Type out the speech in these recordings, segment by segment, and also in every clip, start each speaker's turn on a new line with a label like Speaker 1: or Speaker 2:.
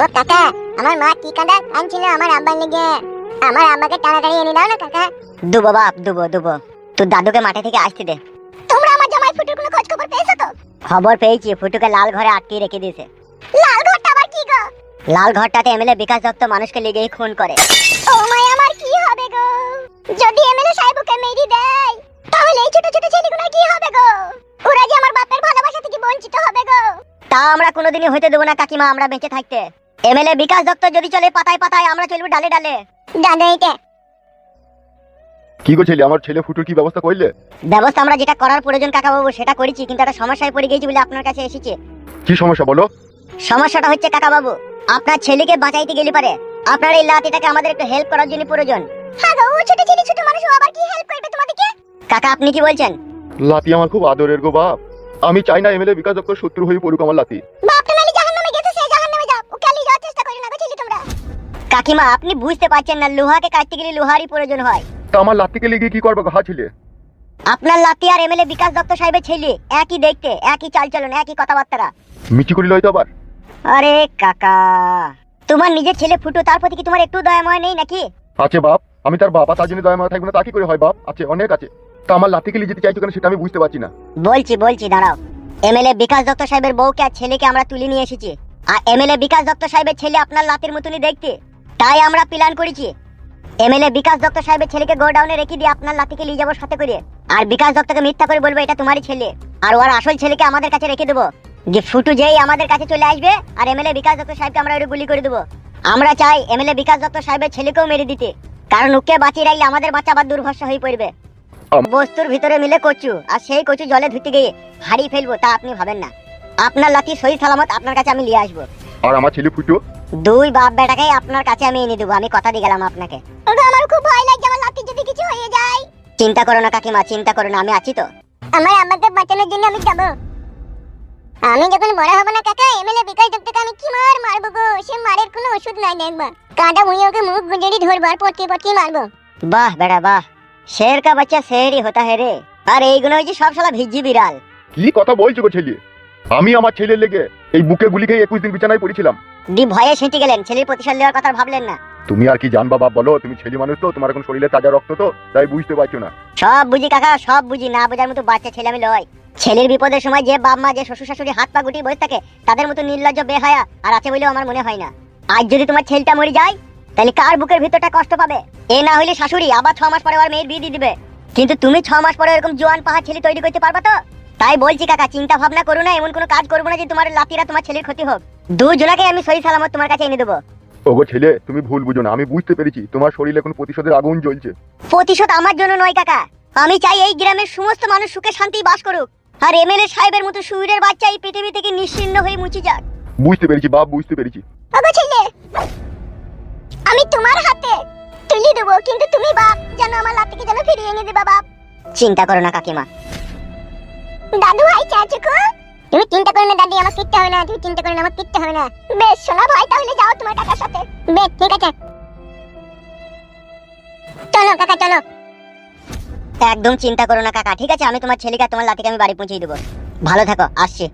Speaker 1: ও কাকা আমার মা কি কাঁদা? আনছিল আমার আব্বার লেগে। আমার আব্বাকে তাড়াতাড়ি এনে দাও না কাকা।
Speaker 2: দুবো বাপ দুবো দুবো। তোর দাদুকে মাঠে থেকে আসতে দে।
Speaker 1: তোমরা আমার জামাই ফুটুর কোনো খোঁজ খবর পেয়েছ তো?
Speaker 2: খবর পেয়েছি ফুটুকে লাল ঘরে আটকে রেখে দিয়েছে।
Speaker 1: লাল ঘরটা আবার কি গো?
Speaker 2: লাল ঘরটাতে এমএলএ বিকাশ দত্ত মানুষকে লেগেই খুন করে।
Speaker 1: ও মাই আমার কি হবে গো? যদি এমএলএ সাহেবকে মেরি দেয় তাহলে এই ছোট ছোট ছেলেগুলোর কি হবে গো? ওরা যে আমার বাপের ভালোবাসা থেকে বঞ্চিত হবে গো।
Speaker 2: তা আমরা কোনোদিনই হইতে দেবো না কাকিমা আমরা বেঁচে থাকতে। এমএলএ বিকাশ দত্ত যদি চলে পাতায় পাতায় আমরা চলবো ডালে ডালে।
Speaker 1: দাদা এটা
Speaker 3: কি গো আমার ছেলে ফুটুর কি ব্যবস্থা করলে
Speaker 2: ব্যবস্থা আমরা যেটা করার প্রয়োজন কাকা বাবু সেটা করেছি কিন্তু একটা সমস্যায় পড়ে গেছি বলে আপনার কাছে এসেছি।
Speaker 3: কি সমস্যা বলো?
Speaker 2: সমস্যাটা হচ্ছে কাকা বাবু আপনার ছেলেকে বাঁচাইতে গেলে পারে। আপনার এই লাঠিটাকে আমাদের একটু হেল্প করার জন্য প্রয়োজন।
Speaker 1: হ্যাঁ গো ও ছোট ছেলে ছোট মানুষ আবার কি হেল্প করবে তোমাদেরকে?
Speaker 2: কাকা আপনি কি বলছেন?
Speaker 3: লাতি আমার খুব আদরের গো বাপ। আমি চাই না এমএলএ বিকাশ দত্ত শত্রু হয়ে পড়ুক আমার লাতি
Speaker 2: কাকিমা আপনি বুঝতে পারছেন না লোহাকে কাটতে গেলে লোহারই প্রয়োজন হয়।
Speaker 3: তা আমার লাতিকে লেগে কি করবে গো ছেলে?
Speaker 2: আপনার লাতি আর এমএলএ বিকাশ দত্ত সাহেবের ছেলে একই দেখতে একই চালচলন একই কথাবার্তা।
Speaker 3: মিচি করি লয় তো আবার।
Speaker 2: আরে কাকা তোমার নিজের ছেলে ফুটো তার প্রতি কি তোমার একটু দয়াময় নেই নাকি?
Speaker 3: আছে বাপ আমি তার বাবা তার জন্য দয়া মাথা থাকবে না তা কি করে হয় বাপ? আছে অনেক আছে। তা আমার লাতিকে লিয়ে যেতে চাইছো কেন সেটা আমি বুঝতে পারছি না।
Speaker 2: বলছি বলছি দাঁড়াও। এমএলএ বিকাশ দত্ত সাহেবের বউকে আর ছেলেকে আমরা তুলে নিয়ে এসেছি। আর এমএলএ বিকাশ দত্ত সাহেবের ছেলে আপনার লাতের মতনই দেখতে। তাই আমরা প্ল্যান করেছি। এমএলএ বিকাশ দত্ত সাহেবের ছেলেকে গোডাউনে রেখে দিয়ে আপনার লাতিকে নিয়ে যাব সাথে করে। আর বিকাশ দত্তকে মিথ্যা করে বলব এটা তোমারই ছেলে। আর ওর আসল ছেলেকে আমাদের কাছে রেখে দেবো। যে ফুটু যেই আমাদের কাছে চলে আসবে আর এমএলএ বিকাশ দত্ত সাহেবকে আমরা ওটা গুলি করে দেবো। আমরা চাই এমএলএ বিকাশ দত্ত সাহেবের ছেলেকেও মেরে দিতে। কারণ ওকে বাঁচিয়ে রাখলে আমাদের বাচ্চা আবার দুর্ভরসা হয়ে পড়বে। বস্তুর ভিতরে মিলে কচু আর সেই কচু জলে ধুতে গিয়ে হারিয়ে ফেলব তা আপনি ভাবেন না। আপনার লাতি সহি সালামত আপনার কাছে আমি নিয়ে আসব।
Speaker 3: আর আমার ছেলে ফুটো
Speaker 2: দুই বাপ বেটাকে আপনার কাছে আমি এনে দেবো আমি কথা দিয়ে গেলাম আপনাকে
Speaker 1: আমার খুব ভয় লাগছে আমার লাতি যদি কিছু হয়ে যায়।
Speaker 2: চিন্তা করো না কাকিমা চিন্তা করো না আমি আছি তো।
Speaker 1: আমার আব্বাকে বাঁচানোর জন্য আমি যাব। আমি যখন বড় হব না কাকা এমএলএ বিকাশ দত্তকে আমি কি মার মারবো গো? সে মারের কোনো ওষুধ নাই দেখবা কাঁটা মুই ওকে মুখ গুজরি ধরবো আর পটকে পটকে মারবো।
Speaker 2: বাহ বেটা বাহ। শের কা বাচ্চা শেরই হতা হে রে। আর এইগুলো হচ্ছে সব শালা ভিজি বিড়াল।
Speaker 3: কি কথা বলছো গো ছেলে? আমি আমার ছেলের লেগে এই বুকে গুলি খেয়ে একুশ দিন বিছানায় পড়েছিলাম।
Speaker 2: দি ভয়ে সেঁটে গেলেন ছেলের প্রতিশোধ নেওয়ার কথা ভাবলেন না।
Speaker 3: তুমি আর কি জানবা বাপ বলো তুমি ছেলে মানুষ তো তোমার এখন শরীরে তাজা রক্ত তো তাই বুঝতে পারছ না।
Speaker 2: সব বুঝি কাকা সব বুঝি না বোঝার মতো বাচ্চা ছেলে আমি লয় ছেলের বিপদের সময় যে বাপ মা যে শ্বশুর শাশুড়ি হাত পা গুটিয়ে বসে থাকে তাদের মতো নির্লজ্জ বেহায়া আর আছে বলেও আমার মনে হয় না। আজ যদি তোমার ছেলেটা মরে যায় তাহলে কার বুকের ভিতরটা কষ্ট পাবে? এ না হইলে শাশুড়ি আবার ছ মাস পরে আর মেয়ের বিয়ে দিয়ে দিবে। কিন্তু তুমি ছ মাস পরে এরকম জোয়ান পাহাড় ছেলে তৈরি করতে পারবা তো? তাই বলছি কাকা চিন্তা ভাবনা করো না এমন কোনো কাজ করব না যে তোমার লাতিরা তোমার ছেলের ক্ষতি হোক। দুজনাকে আমি সহি সালামত তোমার কাছে এনে দেবো।
Speaker 3: ওগো ছেলে তুমি ভুল বুঝো না আমি বুঝতে পেরেছি তোমার শরীরে এখন প্রতিশোধের আগুন জ্বলছে।
Speaker 2: প্রতিশোধ আমার জন্য নয় কাকা আমি চাই এই গ্রামের সমস্ত মানুষ সুখে শান্তি বাস করুক আর এমএলএ সাহেবের মতো সুইরের বাচ্চা এই পৃথিবী থেকে নিশ্চিন্ন হয়ে মুছে যাক।
Speaker 3: বুঝতে পেরেছি বাপ বুঝতে পেরেছি।
Speaker 1: ওগো ছেলে আমি তোমার হাতে তুলি দেবো কিন্তু তুমি বাপ যেন আমার লাতিকে যেন ফিরিয়ে এনে দেবা বাপ।
Speaker 2: চিন্তা করো না কাকিমা
Speaker 1: দাদু ভাই চাচুকু তুমি চিন্তা করো না দাদি আমার কিচ্ছু হবে না তুমি চিন্তা করো না আমার কিচ্ছু হবে না। বেশ শোনা ভাই তাহলে যাও তোমার কাকার সাথে। বেশ ঠিক আছে। চলো কাকা চলো।
Speaker 2: একদম চিন্তা করো না কাকা ঠিক আছে? আমি তোমার ছেলেকে আর তোমার লাতিকে আমি বাড়ি পৌঁছে দেবো। ভালো থাকো আসছি।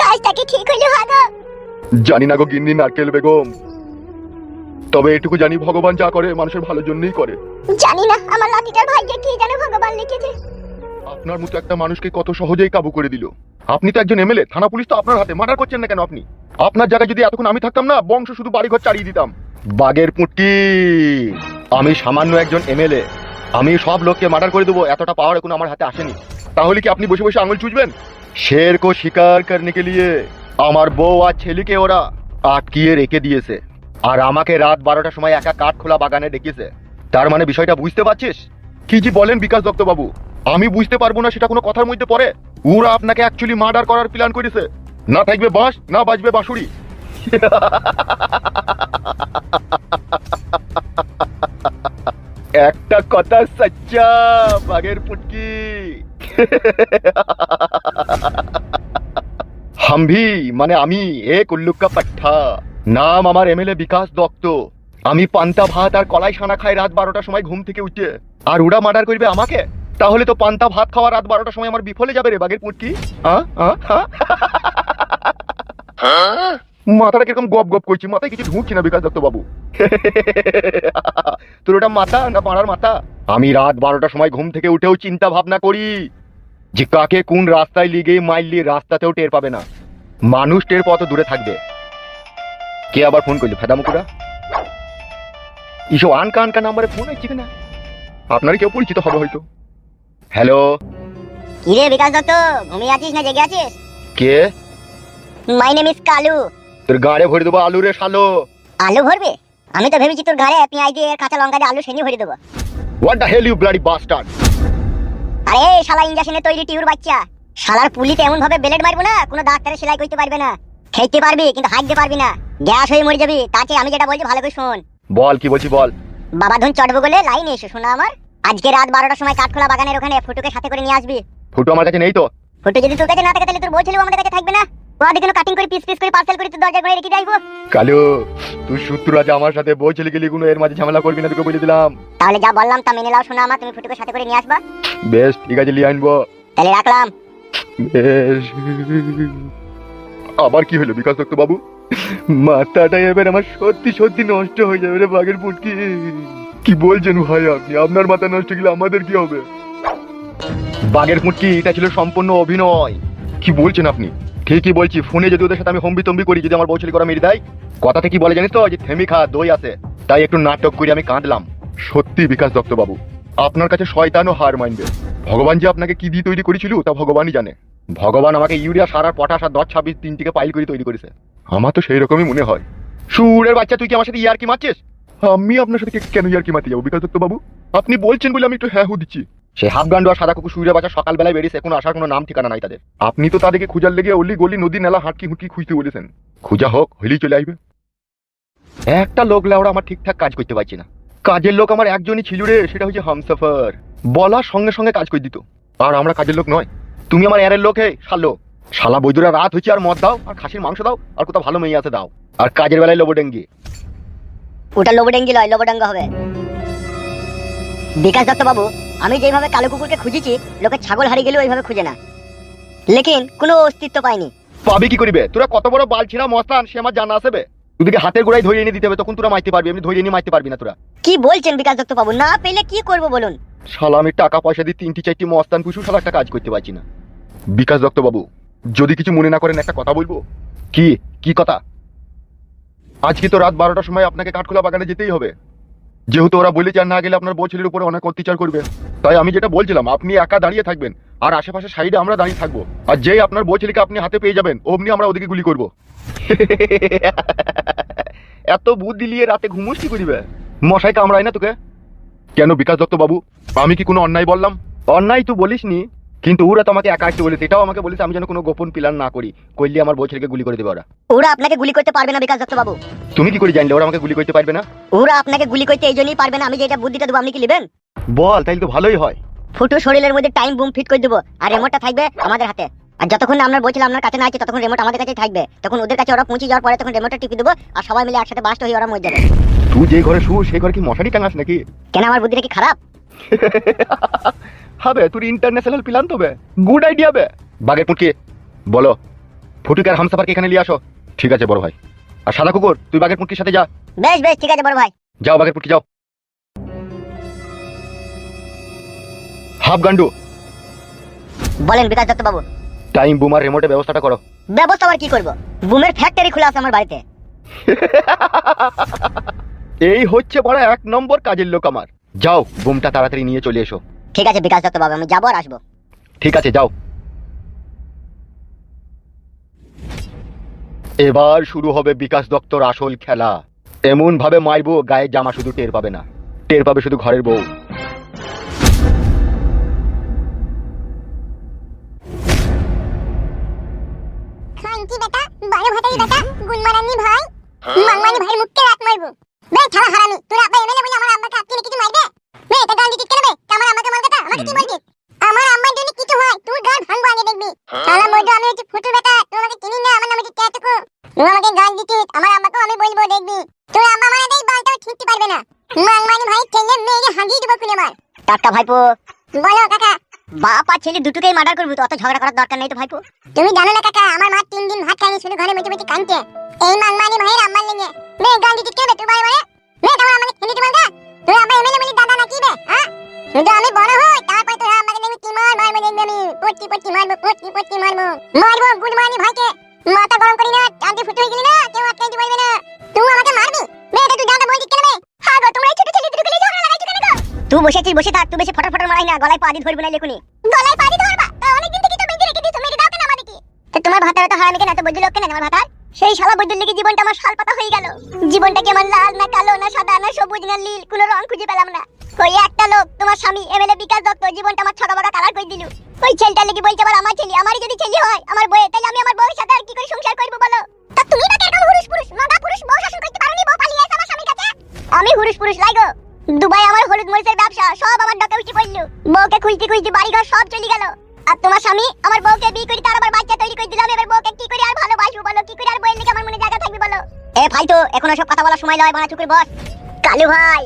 Speaker 1: কাজটা কি ঠিক হইল হাগো
Speaker 3: জানি না গো গিন্নি নারকেল বেগম। তবে এটুকু জানি ভগবান যা করে মানুষের ভালোর জন্যই করে।
Speaker 1: জানি না আমার লাতিটার ভাগ্যে কি জানে ভগবান লিখেছে।
Speaker 3: আপনার মতো একটা মানুষকে কত সহজেই কাবু করে দিল। আপনি তো একজন এমএলএ থানা পুলিশ তো আপনার হাতে মার্ডার করছেন না কেন আপনি? আপনার জায়গায় যদি এতক্ষণ আমি থাকতাম না বংশ শুধু বাড়িঘর চালিয়ে দিতাম। বাগের পুটকি! আমি সামান্য একজন এমএলএ আমি সব লোককে মার্ডার করে দেবো এতটা পাওয়ার এখন আমার হাতে আসেনি। তাহলে কি আপনি বসে বসে আঙুল চুজবেন শের কো শিকার করনে কে লিয়ে আমার বউ আর ছেলেকে ওরা আটকিয়ে রেখে দিয়েছে। আর আমাকে রাত বারোটার সময় একা কাঠ খোলা বাগানে ডেকেছে। তার মানে বিষয়টা বুঝতে পারছিস? কি জি বলেন বিকাশ দত্ত বাবু আমি বুঝতে পারব না সেটা কোনো কথার মধ্যে পড়ে। ওরা আপনাকে অ্যাকচুয়ালি মার্ডার করার প্ল্যান করেছে। না থাকবে বাঁশ, না বাজবে বাঁশুড়ি। একটা কথা সচ্চা, বাঘের পুটকি। হামভি মানে আমি, এ কুল্লুক্কা পাঠা নাম আমার এমএলএ বিকাশ দত্ত। আমি পান্তা ভাত আর কলাই সানা খাই রাত বারোটার সময় ঘুম থেকে উঠে। আর ওরা মার্ডার করবে আমাকে? তাহলে তো পান্তা ভাত খাওয়া রাত বারোটার সময় আমার বিফলে যাবে রে বাঘের পুটকি। মাথাটা কীরকম গপ গপ করছি? মাথায় কিছু ঢুকছি না বিকাশ দত্ত বাবু। তোর ওটা মাথা না পাড়ার মাথা? আমি রাত বারোটার সময় ঘুম থেকে উঠেও চিন্তা ভাবনা করি যে কাকে কোন রাস্তায় লিগে মাইলি রাস্তাতেও টের পাবে না। মানুষ টের পত দূরে থাকবে। কে আবার ফোন করলি? ফেদামুকুরা ইসব আনকা আনকা নাম্বারে ফোন হচ্ছে কিনা? আপনারই কেউ পরিচিত হবে হয়তো। হ্যালো?
Speaker 2: কিরে বিকাশ দত্ত ঘুমিয়ে আছিস না জেগে আছিস?
Speaker 3: কে?
Speaker 2: My name is Kalu.
Speaker 3: তোর গাড়ে ভরে দেবো আলু রে শালো।
Speaker 2: আলু ভরবে? আমি তো ভেবেছি তোর ঘরে পেঁয়াজ দিয়ে কাঁচা লঙ্কা দিয়ে আলু সেনি ভরে দেবো।
Speaker 3: What the hell you bloody bastard
Speaker 2: আরে শালা ইঞ্জেকশনে তৈরি টিউর বাচ্চা। শালার পুলিতে এমন ভাবে বেলেট মারবো না কোনো ডাক্তারে সেলাই করতে পারবে না। খেতে পারবি কিন্তু হাঁটতে পারবি না। গ্যাস হয়ে মরে যাবি চেয়ে আমি যেটা বলছি ভালো করে শোন।
Speaker 3: বল কি বলছি বল?
Speaker 2: বাবা ধন চটবো বলে লাইনে এসো শোনা আমার। আজকে রাত বারোটার সময় কাঠখোলা বাগানের ওখানে ফুটুকে সাথে করে নিয়ে আসবি।
Speaker 3: ফুটো আমার কাছে নেই তো।
Speaker 2: ফুটু যদি তোর কাছে না থাকে তাহলে তোর বলছিল আমাদের কাছে থাকবে না। ওদের কোনো কাটিং করে পিস পিস করে পার্সেল করে তোর দরজা করে রেখে যাইবো
Speaker 3: কালু তুই শত্রু আছে আমার সাথে বই চলে গেলি কোনো এর মাঝে ঝামেলা করবি না তোকে বলে দিলাম।
Speaker 2: তাহলে যা বললাম তা মেনে নাও শোনা আমার তুমি ফুটুকে সাথে করে নিয়ে আসবা।
Speaker 3: বেশ ঠিক আছে লিয়ে আনব।
Speaker 2: তাহলে রাখলাম।
Speaker 3: বেশ। আবার কি হলো বিকাশ দত্ত বাবু? মাথাটাই এবার আমার সত্যি সত্যি নষ্ট হয়ে যাবে রে বাঘের পুটকি। কি বলছেন ভাই আপনি? আপনার মাথা নষ্ট গেলে আমাদের কি হবে? বাঘের পুটকি, এটা ছিল সম্পূর্ণ অভিনয়। কি বলছেন আপনি? ঠিকই বলছি, ফোনে যদি ওদের সাথে আমি হম্বি তম্বি করি, যদি আমার বউ ছেলে করা মেরে দেয় কথাতে কি বলে জানিস তো? যে থেমি খা দই আছে। তাই একটু নাটক করে আমি কাঁদলাম। সত্যি বিকাশ দত্ত বাবু, আপনার কাছে শয়তানও হার মানবে। ভগবান যে আপনাকে কি দিয়ে তৈরি করেছিল, তা ভগবানই জানে। ভগবান আমাকে ইউরিয়া, সার আর পটাশ আর দশ, ছাব্বিশ তিনটিকে পাইল করে তৈরি করেছে। আমার তো সেই রকমই মনে হয়। সুরের বাচ্চা, তুই কি আমার সাথে ইয়ার কি মারছিস? আমি আপনার সাথে কেন ইয়ার কি মারতে যাব, বিকাশ দত্ত বাবু আপনি বলছেন বলে আমি একটু হ্যাঁ হু দিচ্ছি। সে হাফগান্ডু আর সাদা কুকুর, সুরের বাচ্চা, সকালবেলায় বেরিয়েছে, এখন আসার কোনো নাম ঠিকানা নাই তাদের। আপনি তো তাদেরকে খুঁজার লেগে অলি গলি, নদী, নালা, হাটকি, হুটকি খুঁজতে বলেছেন। খুঁজা হোক হইলেই চলে আসবে। একটা লোক লাউড়া আমার ঠিকঠাক কাজ করতে পারছি না। কাজের লোক আমার একজনই ছিল রে, সেটা হচ্ছে হামসাফার। বলার সঙ্গে সঙ্গে কাজ করে দিত। আর আমরা কাজের লোক নয়। তুমি আমার এরের লোক হে শালো। শালা বৈদুরা রাত হচ্ছে আর মদ দাও আর খাসির মাংস দাও আর কোথাও ভালো মেয়ে আছে দাও। আর কাজের বেলায় লোবডেঙ্গি।
Speaker 2: ওটা লোবডেঙ্গি লয় লোবডাঙ্গা হবে। বিকাশ দত্ত বাবু আমি যেভাবে কালো কুকুরকে খুঁজেছি লোকে ছাগল হারিয়ে গেলেও ওইভাবে খুঁজে না। লেকিন কোনো অস্তিত্ব পাইনি
Speaker 3: পাবি কি করিবে? তোরা কত বড় বাল ছিড়া মস্তান সে আমার জানা আসবে তোদেরকে হাতের গোড়ায় ধরে এনে দিতে হবে তখন তোরা মারতে পারবি এমনি ধরে নিয়ে মারতে পারবি না তোরা।
Speaker 2: কি বলছেন বিকাশ দত্ত বাবু? না পেলে কি করব বলুন?
Speaker 3: শালা, আমি টাকা পয়সা দিয়ে তিনটি, চারটি মস্তান পুষু, শালা, একটা কাজ করতে পারছি না। বিকাশ দত্ত বাবু যদি কিছু মনে না করেন, একটা কথা বলব? কি? কি কথা? আজকে তো রাত বারোটার সময় আপনাকে কাঠখোলা বাগানে যেতেই হবে। যেহেতু ওরা বলেছে আর না গেলে আপনার বউ ছেলের উপরে অনেক অত্যাচার করবে। তাই আমি যেটা বলছিলাম, আপনি একা দাঁড়িয়ে থাকবেন, আর আশেপাশে সাইডে আমরা দাঁড়িয়ে থাকব। আর যেই আপনার বউ ছেলেকে আপনি হাতে পেয়ে যাবেন, অমনি আমরা ওদিকে গুলি করব। এত বুদ্ধি নিয়ে রাতে ঘুমোস কি করিবে? মশাই কামড়ায় না তোকে? কেন বিকাশ দত্ত বাবু? আমি কি কোনো অন্যায় বললাম? অন্যায় তুই বলিসনি। কিন্তু ওরা তো আমাকে একা আসতে বলেছে এটাও আমাকে বলেছে আমি যেন কোনো গোপন প্ল্যান না করি। করলে আমার বউ ছেলেকে গুলি করে দেবে ওরা।
Speaker 2: ওরা আপনাকে গুলি করতে পারবে না বিকাশ দত্ত বাবু।
Speaker 3: তুমি কি করে জানলে ওরা আমাকে গুলি করতে পারবে না?
Speaker 2: ওরা আপনাকে গুলি করতে এই জন্যই পারবে না আমি যেটা বুদ্ধিটা দেবো আপনি কি নেবেন?
Speaker 3: বল তাইলে তো ভালোই হয়।
Speaker 2: ফুটো শরীরের মধ্যে টাইম বুম ফিট করে দেবো আর রিমোটটা থাকবে আমাদের হাতে। আর যতক্ষণ আমরা বলছিলাম আপনার কাছে না আছে ততক্ষণ রিমোট আমাদের কাছেই থাকবে। তখন ওদের কাছে ওরা পৌঁছে যাওয়ার পরে তখন রিমোটটা টিপে দেবো আর সবাই মিলে একসাথে বাস্ট হয়ে ওরা মরে যাবে।
Speaker 3: তুই যে ঘরে শু সেই ঘরে কি মশারি টাঙাস নাকি?
Speaker 2: কেন আমার বুদ্ধিটা কি খারাপ?
Speaker 3: হবে তোর ইন্টারন্যাশনাল প্ল্যান তো গুড আইডিয়া বে। বাগের পুটকি বলো ফুটুকার হামসাফারকে এখানে নিয়ে আসো। ঠিক আছে বড় ভাই। আর সাদা কুকুর তুই বাগের পুটকির সাথে যা।
Speaker 2: বেশ বেশ ঠিক আছে বড় ভাই।
Speaker 3: যাও বাগের পুটকি যাও। হাফ গান্ডু।
Speaker 2: বলেন বিকাশ দত্ত বাবু।
Speaker 3: টাইম বুমার রিমোটের ব্যবস্থাটা করো।
Speaker 2: ব্যবস্থা আবার কি করব? বুমের ফ্যাক্টরি খোলা আছে আমার বাড়িতে।
Speaker 3: এই হচ্ছে বড় এক নম্বর কাজের লোক আমার। যাও বুমটা তাড়াতাড়ি নিয়ে চলে এসো।
Speaker 2: ঠিক আছে বিকাশ দত্ত বাবু আমি যাব আর আসব।
Speaker 3: ঠিক আছে যাও। এবার শুরু হবে বিকাশ দত্তর আসল খেলা। এমন ভাবে মারবো গায়ে জামা শুধু টের পাবে না। টের পাবে শুধু ঘরের বউ।
Speaker 1: বেটা গুনমারানি ভাই মাংমানি ভাই মুখকে রাত মারবো। বে থালা হারামি তোর আব্বা এমএলএ বলে আমার আম্মাকে আপনি কিছু মারবে? বে এটা গান দিতে কেন বে? আমার আম্মাকে মার কথা আমাকে কি বলছিস? আমার আম্মার যদি কিছু হয় তুই গান ভাঙবো আগে দেখবি। শালা মজু আমি হচ্ছে ফুটু বেটা তুই আমাকে চিনি না আমার নাম হচ্ছে ট্যাটুকু তুই আমাকে গান দিছিস আমার আম্মাকে আমি বলব দেখবি। তোর আম্মা মারা দেই বালটাও ঠিকতে পারবে না। মাংমানি ভাই ঠেলে মেরে হাগিয়ে দেবো খুলে মার
Speaker 2: টাটকা ভাইপো।
Speaker 1: বলো কাকা
Speaker 2: বাপ আর ছেলে দুটোকেই মার্ডার করবি অত ঝগড়া করার দরকার নেই তো ভাইপো।
Speaker 1: তুমি জানো না কাকা, আমার মা তিন দিন ভাত খায়নি, শুধু ঘরে মেটে মেটে কানতে এই মাংমানি ভাইয়ের আম্মার লেগে। বে গান দিতে কেবে তুই বারে বারে বে তোমার আমাকে হিন্দি তোমার গা তুই আব্বা এমএলএ বলি দাদা নাকি বে হ্যাঁ শুধু আমি বড় হই, তারপর তুই আমাকে দেখবি কি মার মারবো দেখবি আমি। পট্টি পট্টি মারবো, পট্টি পট্টি মারবো। মারবো গুলমানি ভাইকে। মাথা গরম করি না চাঁদি ফুটে হয়ে গেলি না, কেউ আটকাইতে পারবে না।
Speaker 2: গলায় পা দিয়ে ধরবি না লেখুনি।
Speaker 1: গলায় পাড়ি ধরবা? তা অনেকদিন থেকে তো বেঁধে রেখে দিছো মেরে দাও কেন আমাদেরকে?
Speaker 2: তো তোমার ভাতারে তো হারামি কেন এত লোক কেন আমার ভাতার? সেই শালা বৈদ্যুর লেগে জীবনটা আমার শাল পাতা হয়ে গেল। জীবনটা কি আমার লাল না কালো না সাদা না সবুজ না নীল, কোনো রং খুঁজে পেলাম না। ওই একটা লোক, তোমার স্বামী, এমএলএ, বিকাশ দত্ত জীবনটা আমার ছকা বড় কালার করে দিল। ওই ছেলেটা লেগে বলছে আবার আমার ছেলে, আমারই যদি ছেলে হয়, আমার বউয়ের তাহলে আমি আমার বউয়ের সাথে আর কি করে সংসার করব বলো?
Speaker 1: তা তুমি না কেন পুরুষ পুরুষ মাগা পুরুষ বউ শাসন করতে পারোনি, বউ পালিয়ে আমার স্বামীর কাছে?
Speaker 2: আমি হুরুস পুরুষ লাইগো দুবাই আমার হলুদ মরিচের ব্যবসা, সব আমার ডকে উঠে পড়ল। বউকে খুঁজতে খুঁজতে বাড়িঘর সব চলে গেল। আর তোমার স্বামী আমার বউকে বিয়ে করে তার আবার বাচ্চা তৈরি করে দিলাম। এবার বউকে কি করে আর ভালোবাসবো বলো? কি করে আর বউয়ের লেগে আমার মনে জায়গা থাকবে বলো? এ ভাই তো, এখন সব কথা বলার সময় লয় বানা চুকুর বস। কালু ভাই,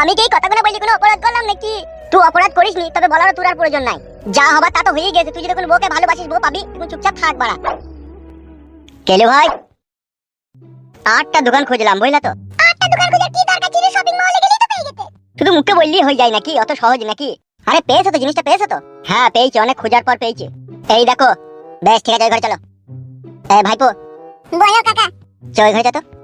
Speaker 2: আমি কি কথাগুলো বলি, কোনো অপরাধ করলাম নাকি? তুই অপরাধ করিসনি, তবে বলারও তোর আর প্রয়োজন নাই। যা হবার তা তো হয়ে গেছে। তুই যদি কোনো বউকে ভালোবাসিস, বউ পাবি। তুমি চুপচাপ থাক বাড়া। কেলু ভাই, আটটা দোকান খুঁজলাম, বুঝলা তো?
Speaker 1: আটটা দোকান খুঁজে কি
Speaker 2: শুধু মুখে বললি হয়ে যায় নাকি? অত সহজ নাকি? আরে পেয়েছ তো জিনিসটা পেয়েছ তো? হ্যাঁ পেয়েছি অনেক খোঁজার পর পেয়েছি। এই দেখো বেশ ঠিক আছে ঘরে চলো। ভাইপো।
Speaker 1: বলো কাকা।
Speaker 2: চল ঘরে যা তো।